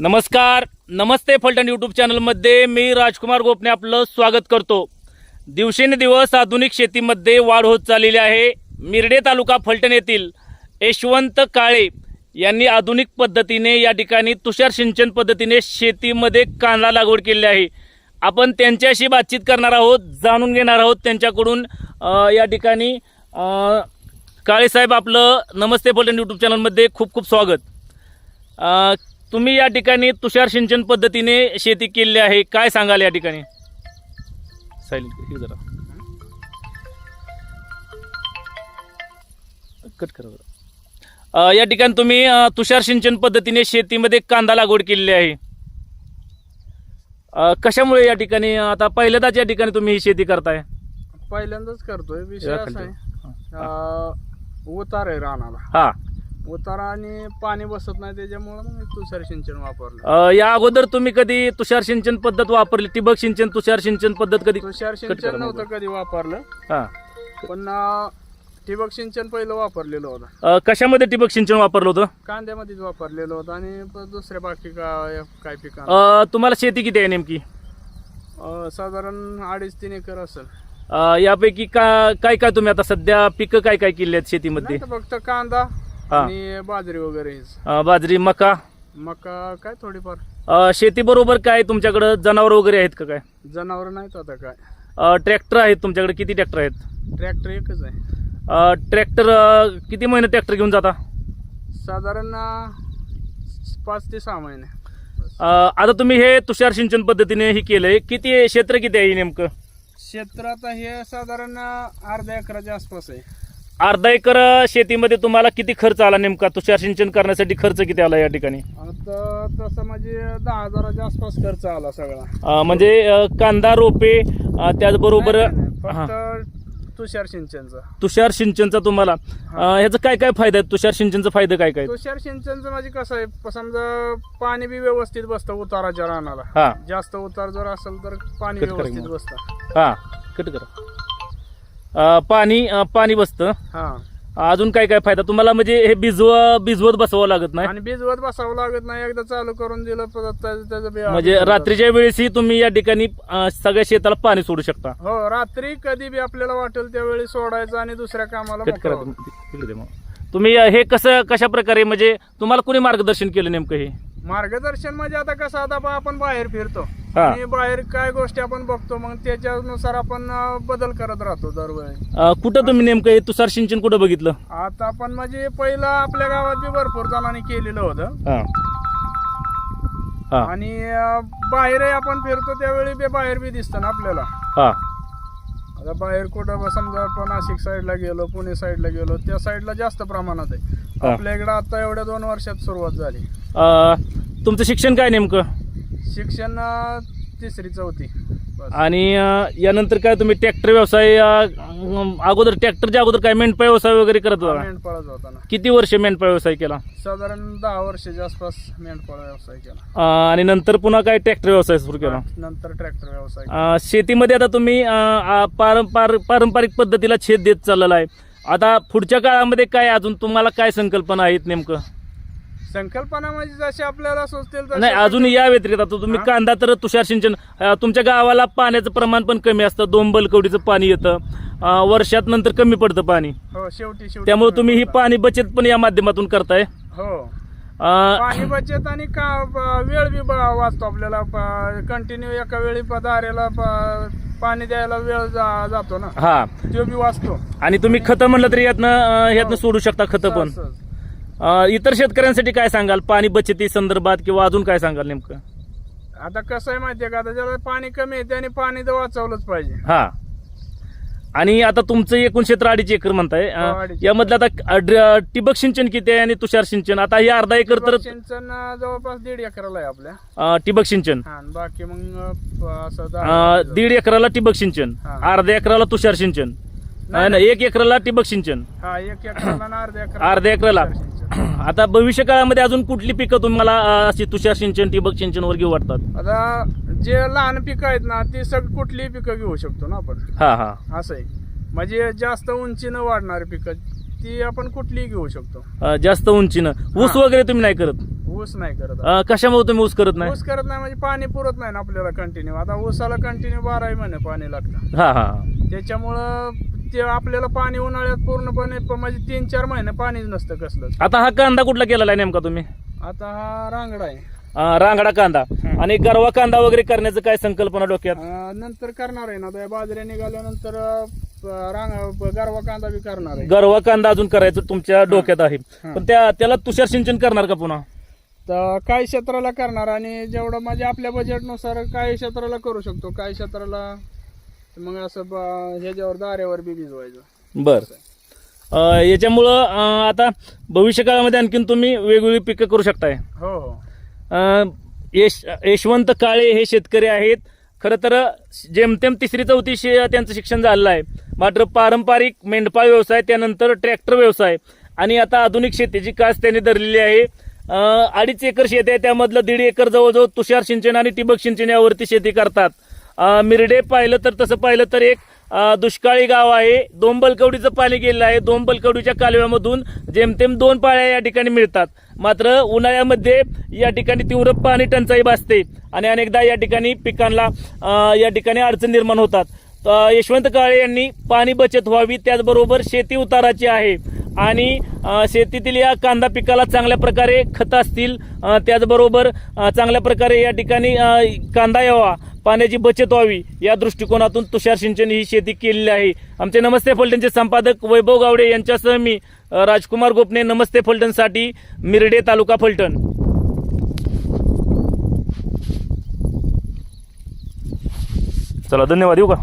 नमस्कार नमस्ते फलटण यूट्यूब चॅनलमध्ये मी राजकुमार गोपने आपलं स्वागत करतो. दिवसेंदिवस आधुनिक शेतीमध्ये वाढ होत चाललेली आहे. मिरडे तालुका फलटण येथील यशवंत काळे यांनी आधुनिक पद्धतीने या ठिकाणी तुषार सिंचन पद्धतीने शेतीमध्ये कांदा लागवड केलेली आहे. आपण त्यांच्याशी बातचीत करणार आहोत जाणून घेणार आहोत त्यांच्याकडून या ठिकाणी काळेसाहेब आपलं नमस्ते फलटण यूट्यूब चॅनलमध्ये खूप खूप स्वागत. तुम्ही या ठिकाणी तुषार सिंचन पद्धतीने शेती केली आहे. काय सांगाल या ठिकाणी? सायलेंट जरा. कट करा जरा. अ, या ठिकाणी तुम्ही तुषार सिंचन पद्धतीने शेतीमध्ये कांदा लागवड केलेली आहे. अ, कशामुळे या ठिकाणी आता पहिल्यांदाच या ठिकाणी तुम्ही ही शेती करताय? पहिल्यांदाच करतोय विषय असा. आहे. उतार आहे रानाला. हा. उतार आणि पाणी बसत नाही त्याच्यामुळे मग तुषार सिंचन वापरलं. अ, या अगोदर तुम्ही कधी तुषार सिंचन पद्धत वापरली? ठिबक सिंचन तुषार सिंचन पद्धत कधी तुषार सिंचन नव्हतं कधी वापरलं. हा. पण अं, ठिबक सिंचन पहिलं वापरलेलं होतं. अ, कशामध्ये ठिबक सिंचन वापरलं होतं? कांद्यामध्येच वापरलेलं होतं आणि प- दुसऱ्या बाकी का काय पिकांना. अ, तुम्हाला शेती किती आहे नेमकी? अं, साधारण अडीच तीन एकर असेल. अ, यापैकी का काय काय तुम्ही आता सध्या पिकं काय काय केली आहेत शेतीमध्ये? नाही तर फक्त कांदा हा. आणि बाजरी वगैरे हेच. अ, बाजरी मका? मका काय थोडीफार. अ, शेतीबरोबर काय तुमच्याकडं? जनावर वगैरे आहेत का काय? जनावर नाहीत आता काय. ट्रॅक्टर आहेत तुमच्याकडे? किती ट्रॅक्टर आहेत? ट्रॅक्टर एकच आहे. ट्रॅक्टर किती महिने ट्रॅक्टर घेऊन जाता? साधारण अं, पाच ते सहा महिने. अ, आता तुम्ही हे तुषार सिंचन पद्धतीने हे केलंय. किती क्षेत्र किती आहे हे नेमकं? क्षेत्र आता हे साधारण अर्ध्या एकराच्या आसपास आहे. अर्धा एकर शेतीमध्ये तुम्हाला किती खर्च आला नेमका? तुषार सिंचन करण्यासाठी खर्च किती आला या ठिकाणी? आता तसं म्हणजे दहा हजाराच्या आसपास खर्च आला सगळा. अ, म्हणजे अ, कांदा रोपे अ, त्याचबरोबर नाही, नाही, हा. फक्त तुषार सिंचनचा. तुषार सिंचनचा तुम्हाला. अ, ह्याचा काय काय फायदा आहे? तुषार सिंचनचा फायदा काय काय? तुषार सिंचनचं म्हणजे कसं आहे? प- समजा पाणी बी व्यवस्थित बसतं उताराच्या रानाला. हा. जास्त उतार जर असेल तर पाणी कट व्यवस्थित मग. बसतं. हा कट करा. अ, पाणी अ, पाणी बसतं हा अजून काय काय फायदा तुम्हाला म्हणजे हे भिजव भिजवत बसवावं लागत नाही आणि भिजवत बसावं लागत नाही एकदा चालू करून दिलं परत त्या- त्याचं बी म्हणजे रात्रीच्या वेळेसही तुम्ही या ठिकाणी अ, सगळ्या शेताला पाणी सोडू शकता हो रात्री कधी बी आपल्याला वाटेल त्यावेळी सोडायचं आणि दुसऱ्या कामाला कट करा. तुम्ही. तिकडे दे मग. तुम्ही अ, हे कसं कशा प्रकारे म्हणजे तुम्हाला कोणी मार्गदर्शन केलं नेमकं हे मार्गदर्शन म्हणजे आता कसं आता बा आपण बाहेर फिरतो. हा. आणि बाहेर काय गोष्टी आपण बघतो मग त्याच्यानुसार आपण अं, बदल करत राहतो दरवेळी. अ, कुठं तुम्ही नेमकं हे तुषार सिंचन कुठं बघितलं? आता आपण म्हणजे पहिलं आपल्या गावात बी भरपूर जणांनी केलेलं होतं. हा. हा. आणि अं, बाहेरही आपण फिरतो त्यावेळी बी बाहेर बी दिसतं ना आपल्याला. हा. आता बाहेर कुठं बा समजा आपण नाशिक साईडला गेलो पुणे साईडला गेलो त्या साईडला जास्त प्रमाणात आहे. हा. आपल्या इकडं आता एवढ्या दोन वर्षात सुरुवात झाली. अ, तुमचं शिक्षण काय नेमकं? शिक्षण अं, तिसरी चौथी. बस. आणि अ, यानंतर काय तुम्ही ट्रॅक्टर व्यवसाय अ, अगोदर ट्रॅक्टरच्या अगोदर काय मेंढपाळ व्यवसाय वगैरे करत होता? मेंढपाळच होता ना. किती वर्ष मेंढपाळ व्यवसाय केला? साधारण दहा वर्षाच्या आसपास मेंढपाळ व्यवसाय केला. अ, आणि नंतर पुन्हा काय ट्रॅक्टर व्यवसाय सुरू केला? नंतर ट्रॅक्टर व्यवसाय अ, शेतीमध्ये आता तुम्ही अ, अ, पारंपार पारंपरिक पद्धतीला छेद देत चाललेला आहे. आता पुढच्या काळामध्ये काय अजून तुम्हाला काय संकल्पना आहेत नेमकं? संकल्पना म्हणजे जशी आपल्याला सुचतील तशी नाही अजून या व्यतिरिक्त आता तुम्ही हा? कांदा तर तुषार सिंचन अ, तुमच्या गावाला पाण्याचं प्रमाण पण कमी असतं दोन बलकवडीचं पाणी येतं अ, वर्षात नंतर कमी पडतं पाणी. हो शेवटी शेवटी त्यामुळे तुम्ही ही पाणी बचत पण या माध्यमातून करताय. हो. अ, पाणी बचत आणि का ब- वेळ बी ब- वाचतो आपल्याला कंटिन्यू एका वेळी प- दाऱ्याला प- पाणी द्यायला वेळ जा- जातो ना. हा. तो बी वाचतो. आणि तुम्ही खतं म्हणलं तरी यातनं अ, यातनं सोडू शकता खतं पण. सहज- सहज. इतर शेतकऱ्यांसाठी काय सांगाल? पाणी बचती संदर्भात किंवा अजून काय सांगाल नेमकं? आता कसं आहे माहितीये का? आता ज्याला पाणी कमी आहे त्याने पाणी तर वाचवलंच पाहिजे. हा. आणि आता तुमचं एकूण क्षेत्र अडीच एकर म्हणताय. अ, हो, अडीच. यामधलं आता ठिबक सिंचन किती आहे आणि तुषार सिंचन? आता हे अर्धा एकर तर ठिबक सिंचन अं, जवळपास दीड एकराला आहे आपल्या. अ, ठिबक सिंचन. हा आणि बाकी मग अं, असं अ, दहा- दीड एकराला ठिबक सिंचन. हा. अर्ध्या एकराला तुषार सिंचन. नाही, नाही, एक एकराला ठिबक सिंचन. हा एक एकराला आणि अर्ध्या एकराला अर्ध्या. आता भविष्य काळामध्ये अजून कुठली पिकं तुम्हाला अ, अशी तुषार सिंचन ठिबक सिंचन वर घेऊ वाटतात? आता जे लहान पिकं आहेत ना ती सग कुठलीही पिकं घेऊ शकतो ना आपण. हा हा. असं आहे. म्हणजे जास्त उंची न वाढणारी पिकं ती आपण कुठलीही घेऊ शकतो. अ, जास्त उंचीनं. ऊस हा. वगैरे तुम्ही नाही करत? ऊस नाही करत. अं, कशामुळे तुम्ही ऊस करत नाही? ऊस करत नाही म्हणजे पाणी पुरत नाही ना आपल्याला कंटिन्यू आता ऊसाला कंटिन्यू बाराही महिने पाणी लागतं. हा हा. त्याच्यामुळं ते आपल्याला पाणी उन्हाळ्यात पूर्णपणे प- म्हणजे तीन चार महिने पाणीच नसतं कसलंच. आता हा कांदा कुठला केलेला आहे नेमका तुम्ही? आता हा रांगडा आहे. अं, रांगडा कांदा. आणि गरवा कांदा वगैरे करण्याचं काय संकल्पना डोक्यात? अं, नंतर करणार आहे ना आता या बाजऱ्या निघाल्यानंतर अं, प- रांग प- गारवा कांदा बी करणार आहे. गरवा कांदा अजून करायचं तुमच्या डोक्यात आहे. हा. पण त्या त्याला तुषार सिंचन करणार का पुन्हा? तर काही क्षेत्राला करणार आणि जेवढं म्हणजे आपल्या बजेटनुसार काही क्षेत्राला करू शकतो? काही क्षेत्राला? मग असं ब- ह्याच्यावर दाऱ्यावर बी भिजवायचं. बर. अं, याच्यामुळं अं, आता भविष्य काळामध्ये आणखीन तुम्ही वेगवेगळी पिकं करू शकताय. हो हो. अं, यश यशवंत काळे हे शेतकरी आहेत. खरं तर जेमतेम तिसरी चौथी शे त्यांचं शिक्षण झालेलं आहे. मात्र पारंपरिक मेंढपाळ व्यवसाय त्यानंतर ट्रॅक्टर व्यवसाय आणि आता आधुनिक शेतीची कास त्यांनी धरलेली आहे. अं, अडीच एकर शेत आहे. त्यामधलं दीड एकर जवळजवळ तुषार सिंचन आणि ठिबक सिंचन यावरती शेती करतात. मिरडे पाहिलं तर तसं पाहिलं तर एक दुष्काळी गाव आहे. दोंबलकवडीचं पाणी गेलेलं आहे. दोंबलकवडीच्या कालव्यामधून जेमतेम दोन पाळ्या या ठिकाणी मिळतात. मात्र उन्हाळ्यामध्ये या ठिकाणी तीव्र पाणी टंचाई भासते आणि अनेकदा या ठिकाणी पिकांना या ठिकाणी अडचण निर्माण होतात. यशवंत काळे यांनी पाणी बचत व्हावी त्याचबरोबर शेती उताराची आहे. आणि शेतीतील या कांदा पिकाला चांगल्या प्रकारे खत असतील त्याचबरोबर चांगल्या प्रकारे या ठिकाणी कांदा यावा. पाण्याची बचत व्हावी या दृष्टिकोनातून तुषार सिंचन ही शेती केलेली आहे. आमचे नमस्ते फलटणचे संपादक वैभव गावडे यांच्यासह मी राजकुमार गोपणे नमस्ते फलटणसाठी मिरडे तालुका फलटण. चला धन्यवाद येऊ का?